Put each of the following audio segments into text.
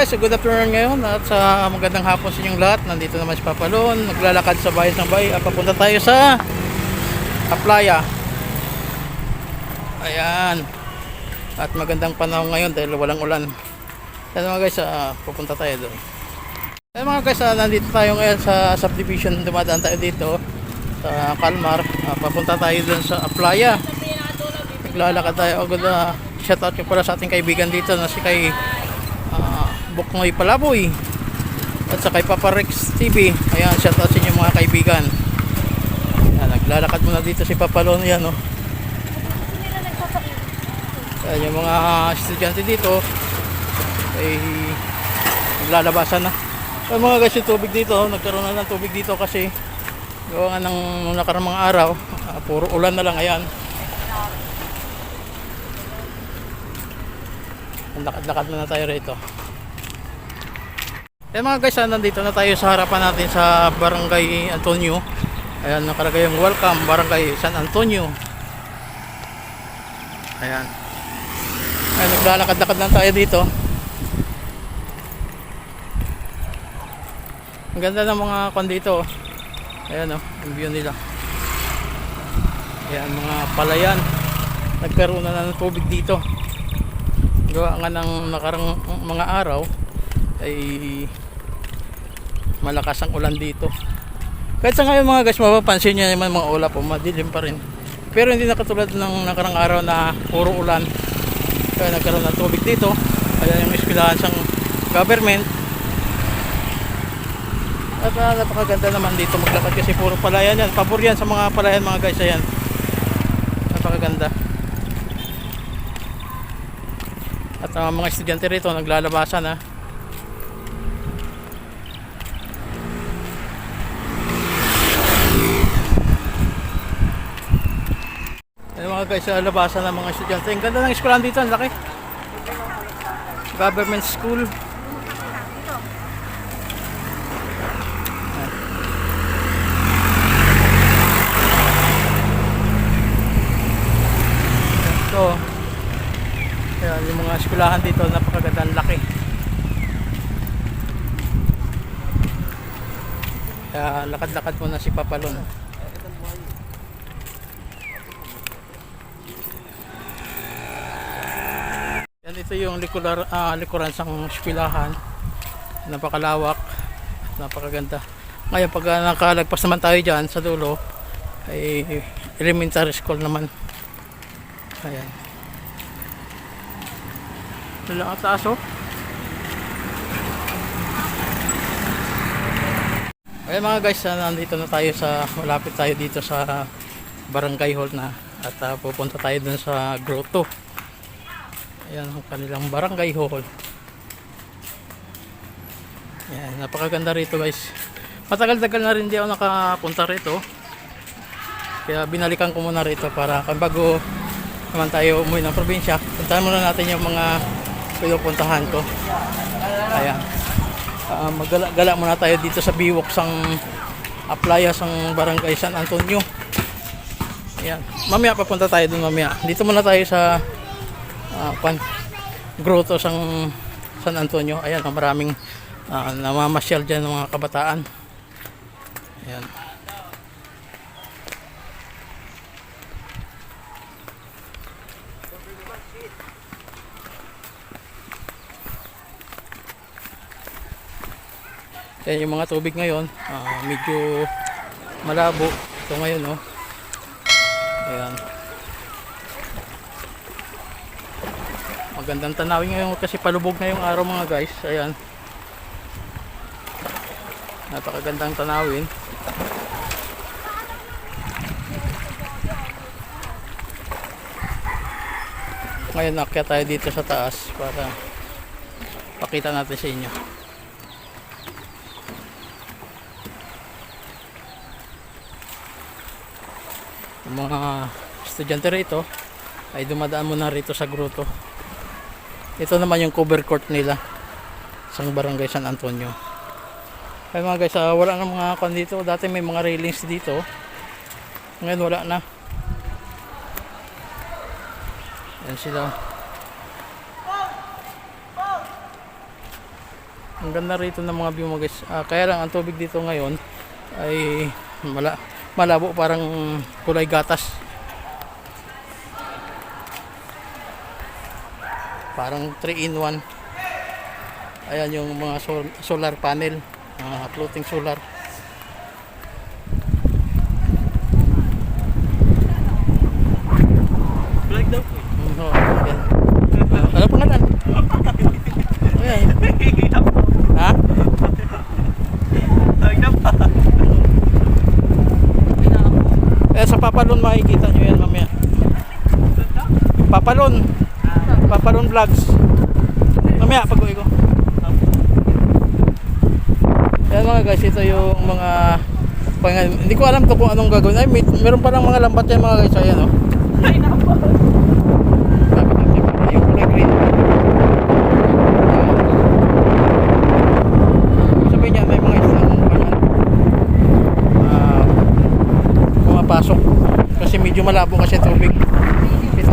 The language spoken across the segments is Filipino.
guys, good afternoon ngayon at sa magandang hapon sa inyong lahat. Nandito naman si Papalon, naglalakad sa bayan ng bay at papunta tayo sa Aplaya. Ayan. At magandang panahon ngayon dahil walang ulan. Ayan mga guys, ah, pupunta tayo doon. Ayan mga guys, ah, nandito tayo ngayon sa subdivision. Dumadaan tayo dito sa Kalmar. Ah, papunta tayo doon sa Aplaya. Naglalakad tayo agad na shoutout ko pala sa ating kaibigan dito na si kay uh, Buknoy Palaboy at sa kay Papa Rex TV. Ayan, shoutout sa inyo mga kaibigan. Ayan, naglalakad muna dito si Papa Lon yan, no. Ayan, yung mga estudyante dito ay naglalabasan na. Ayan, mga guys, yung tubig dito, nagkaroon na ng tubig dito kasi gawa nga ng nakarang mga araw, ah, puro ulan na lang, ayan. Lakad-lakad na, tayo rito. Eh mga guys, ah, nandito na tayo sa harapan natin sa Barangay Antonio. Ayan, nakalagay yung welcome Barangay San Antonio. Ayan. Ayan, naglalakad-lakad lang tayo dito. Ang ganda ng mga kon dito. Ayan oh, yung view nila. Ayan, mga palayan. Nagkaroon na ng tubig dito gawa nga ng nakarang mga araw ay malakas ang ulan dito. Kahit sa ngayon mga guys mapapansin nyo naman mga ulap po madilim pa rin. Pero hindi na katulad ng nakarang araw na puro ulan. Kaya nagkaroon ng tubig dito. Kaya yung eskwelahan sang government. At uh, napakaganda naman dito maglakad kasi puro palayan yan. Pabor yan sa mga palayan mga guys ayan. Napakaganda. At ang mga estudyante rito naglalabasan ha. Mga guys, sa labasan ng mga estudyante. Ang ganda ng eskwelahan dito, ang laki. Government school. Ito, Ayan, yung mga eskwelahan dito, napakagandang laki. Kaya lakad-lakad muna si Papalon. Yan ito yung likular, ah, likuran sang eskwelahan. Napakalawak, napakaganda. Ngayon pag nakalagpas naman tayo dyan sa dulo, ay elementary school naman. Ayan. Lang ang taas oh. Ayan mga guys, ah, nandito na tayo sa, malapit tayo dito sa barangay hall na at ah, pupunta tayo dun sa grotto. Ayan ang kanilang barangay hall. Ayan, napakaganda rito guys. Matagal-tagal na rin di ako nakapunta rito. Kaya binalikan ko muna rito para bago naman tayo umuwi ng probinsya. Puntahan muna natin yung mga pinupuntahan ko. Ayan. Uh, magala-gala muna tayo dito sa Biwok sang Aplaya sang Barangay San Antonio. Ayan. Mamaya papunta tayo dun mamaya. Dito muna tayo sa uh, pan grotto sang San Antonio. Ayan, oh, maraming uh, namamasyal dyan ng mga kabataan. Ayan. Kaya yung mga tubig ngayon, ah, medyo malabo. Ito ngayon, no. Ayan. Magandang tanawin ngayon kasi palubog na yung araw mga guys. Ayan. Napakagandang tanawin. Ngayon nakyat tayo dito sa taas para pakita natin sa inyo. Yung mga estudyante rito ay dumadaan muna rito sa grotto. Ito naman yung cover court nila sa barangay San Antonio. Ay mga guys, ah, wala na mga kon dito. Dati may mga railings dito. Ngayon wala na. Yan sila. Ang ganda rito ng mga view mo guys. Ah, kaya lang ang tubig dito ngayon ay mala malabo parang kulay gatas. Parang 3 in 1. Ayan yung mga sol- solar panel, mga floating solar. Vlog daw po. Ano pangalan? Okay. Ha? Eh, sa Papalon makikita nyo yan mamaya. Papalon. Papalon vlogs. Mamaya pag uwi ko. Yan mga guys, ito yung mga pang, hindi ko alam to kung anong gagawin. Ay, may, meron pa lang mga lambat yan mga guys. Ayan oh. Ay, nako. Sabi ko? Yung kulay green. Ibig Sabihin niya, may mga isang ano, ah, pumapasok. Kasi medyo malabo kasi tubig. Ito.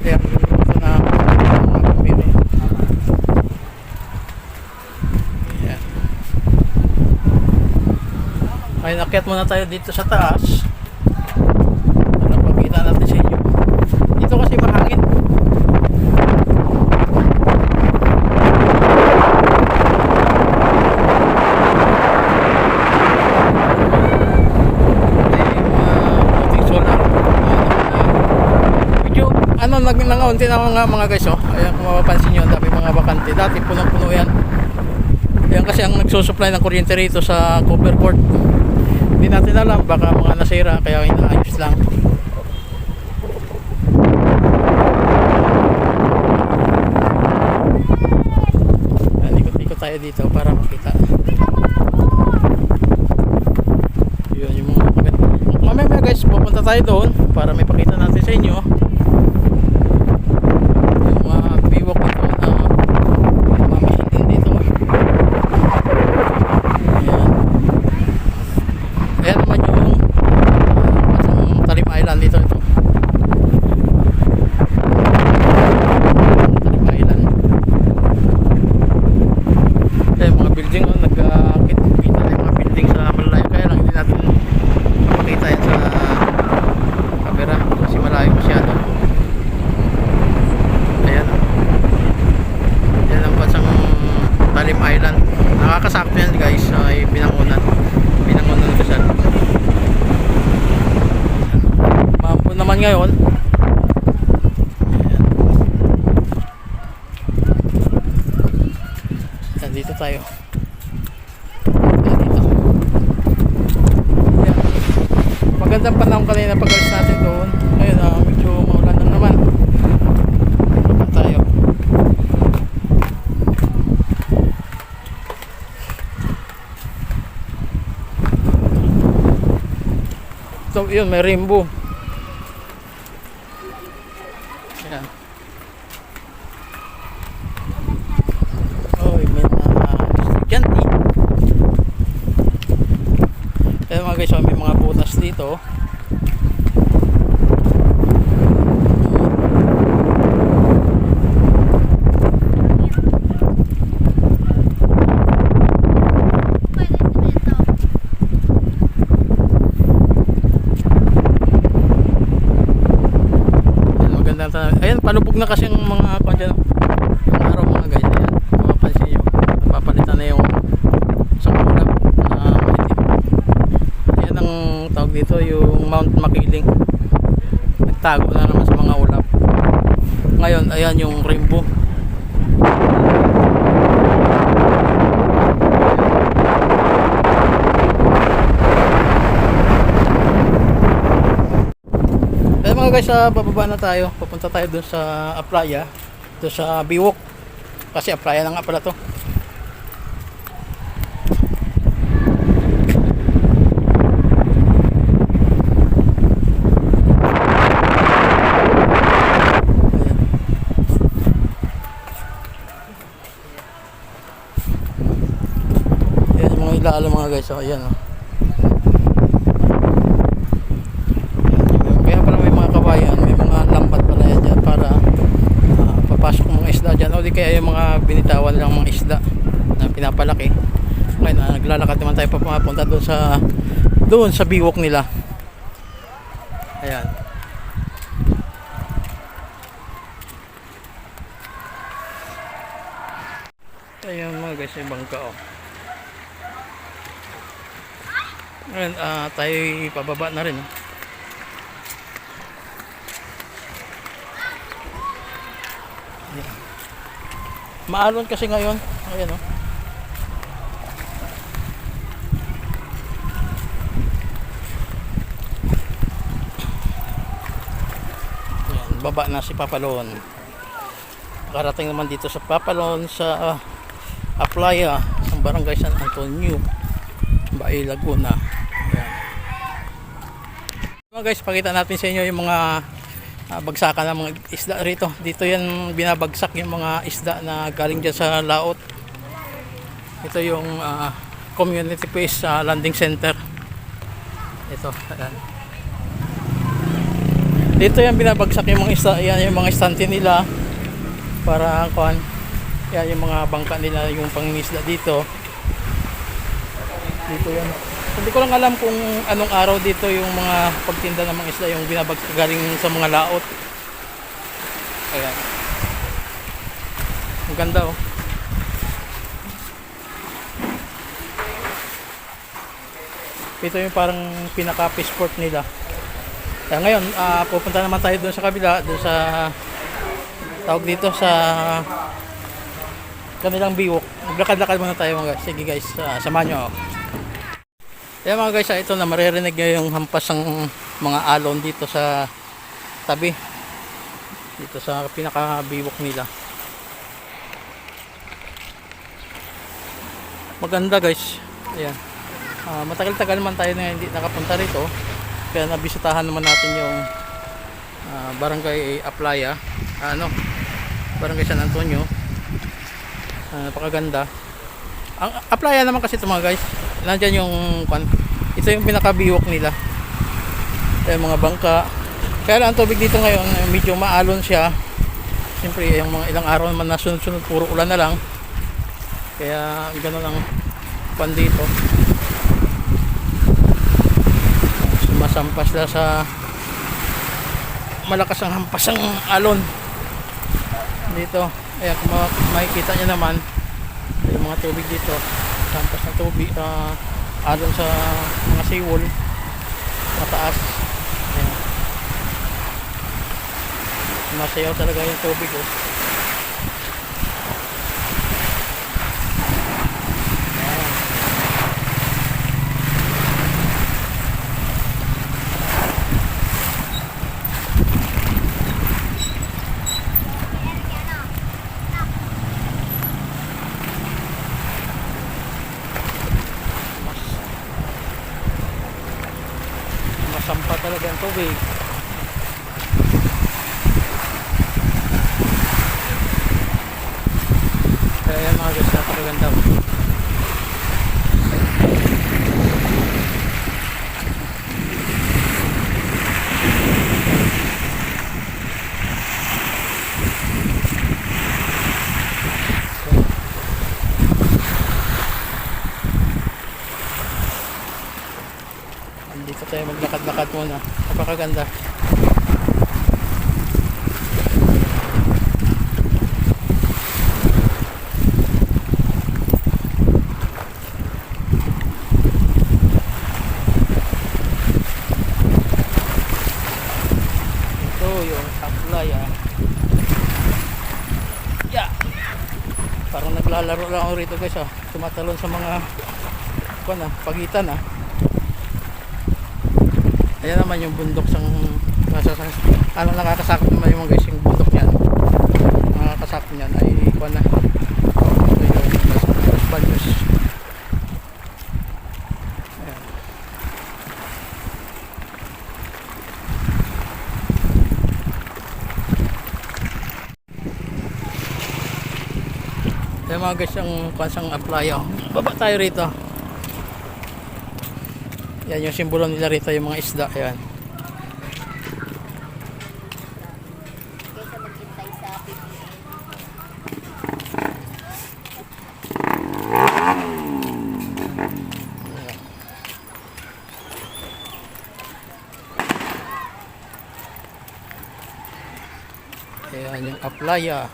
Kaya, ito na mga pumili. Ayan. Ay, nakyat muna tayo dito sa taas para pagkita natin sa inyo. Dito kasi mahangin. Ano, nag nangaunti na mga mga guys, oh. Ayan, kung mapapansin nyo, ang dami mga bakante. Dati punong-puno yan. Yan kasi ang nagsusupply ng kuryente rito sa Cooper Court. Hindi natin alam, baka mga nasira, kaya inaayos lang. Ikot-ikot tayo dito para makita. Yun yung mga. Mamaya guys, pupunta tayo doon para may pakita natin sa inyo. Yung mga biwak dito na mamahingin dito. Ayan. Ayan naman yung uh, Talim Island dito. Ito. Talim Island. Ayan, mga building oh, nagkakit kita na yung mga building sa malayo kaya lang hindi natin mapakita yan sa camera kasi malayo masyado ayan yan ang bansang Talim Island nakakasakto yan guys ay pinangunan pinangunan ko siya mampo naman ngayon ayan Yan, dito tayo. Dito. Yan. Magandang panahon kanina pag alis natin doon. Ngayon, ah, medyo maulan na naman. Dito tayo. So, yun, may rainbow. Yan. Oy, may mga estudyante. Kaya mga guys, oh, may mga butas dito. Ayan, palubog na kasi yung mga kwan dyan. Yung araw mga guys. Ayan, mapapansin nyo. Napapalitan na yung isang ulap na maitim. Ayan ang tawag dito, yung Mount Makiling. Nagtago na naman sa mga ulap. Ngayon, ayan yung rainbow. Kaya mga guys, sa bababa na tayo. Pupunta tayo dun sa Aplaya. Dun sa Biwok. Kasi Aplaya na nga pala to. Ayan yung mga ilaala mga guys. Oh, ayan oh. Kaya pala may mga kabayan, may mga lambat pala yan dyan para ah, papasok mga isda dyan. O di kaya yung mga binitawan ng mga isda na pinapalaki. Ngayon, ah, naglalakad naman tayo papunta doon sa doon sa biwok nila. Ayan. Ayan mga guys, yung bangka oh. Ngayon, ah, tayo pababa na rin. Oh. Ayan. Maalon kasi ngayon. Ayan oh. Ayan, baba na si Papalon. Karating naman dito sa Papalon sa uh, Aplaya, sa Barangay San Antonio, Baay Laguna. Ayan. Mga guys, pakita natin sa inyo yung mga ah, bagsakan ng mga isda rito. Dito yan binabagsak yung mga isda na galing dyan sa laot. Ito yung ah, community place sa landing center. Ito, ayan. Dito yan binabagsak yung mga isda, yan yung mga istante nila para kuan. Yan yung mga bangka nila yung pangingisda dito. Dito yan. Hindi ko lang alam kung anong araw dito yung mga pagtinda ng mga isda yung binabagsak galing sa mga laot. Ayan. Ang ganda oh. Ito yung parang pinaka fish port nila. Kaya ngayon, ah, pupunta naman tayo doon sa kabila, doon sa tawag dito sa kanilang biwok. Maglakad-lakad muna tayo mga guys. Sige guys, ah, samahan nyo ako. Kaya mga guys, ah, ito na maririnig nyo yung hampas ng mga alon dito sa tabi. Dito sa pinaka-biwok nila. Maganda guys. Ayan. Ah, matagal-tagal man tayo na hindi nakapunta rito. Kaya nabisitahan naman natin yung ah, Barangay Aplaya. Ah, ano? Barangay San Antonio. Ah, napakaganda. Ang Aplaya naman kasi ito mga guys. Nandyan yung. Ito yung pinakabiwok nila. Yung mga bangka. Kaya lang ang tubig dito ngayon eh, medyo maalon siya. Siyempre yung mga ilang araw naman na sunod-sunod puro ulan na lang. Kaya gano'n ang kwan dito. Sumasampas na sa malakas ang hampas ang alon dito. Ayan kung ma- makikita nyo naman yung mga tubig dito sampas ng tubig uh, alon sa mga seawall mataas Ayan. masayaw talaga yung tubig oh. Ayan. mas masampa talaga ang tubig kaya mga guys napakaganda. Dito tayo maglakad-lakad muna. Napakaganda. Ito yung apply ah. Yeah. Parang naglalaro lang ako rito guys ah. Tumatalon sa mga kuan ah, pagitan ah. Ayan naman yung bundok sang nasa sa, ano nakakasakop naman yung mga guys yung bundok niyan. Nakakasakop niyan ay kuan na. Ito yung Las Baños. Ayan. Ayan mga guys yung kuan sang apply oh. Baba tayo rito. Yan yung simbolo nila rito yung mga isda. Ayan. Ayan yung aplaya.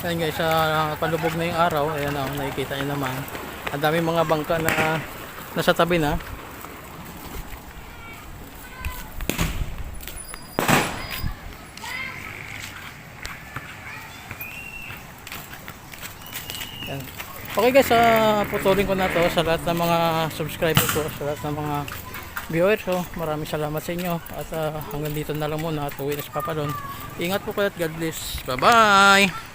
Ayan guys, sa palubog na yung araw, ayan o, nakikita nyo naman. Ang dami mga bangka na nasa tabi na. Okay guys, uh, putulin ko na to sa lahat ng mga subscriber ko, sa lahat ng mga viewers. So, maraming salamat sa inyo. At ah, hanggang dito na lang muna at uwi na si Papa Don. Ingat po kayo at God bless. Bye-bye!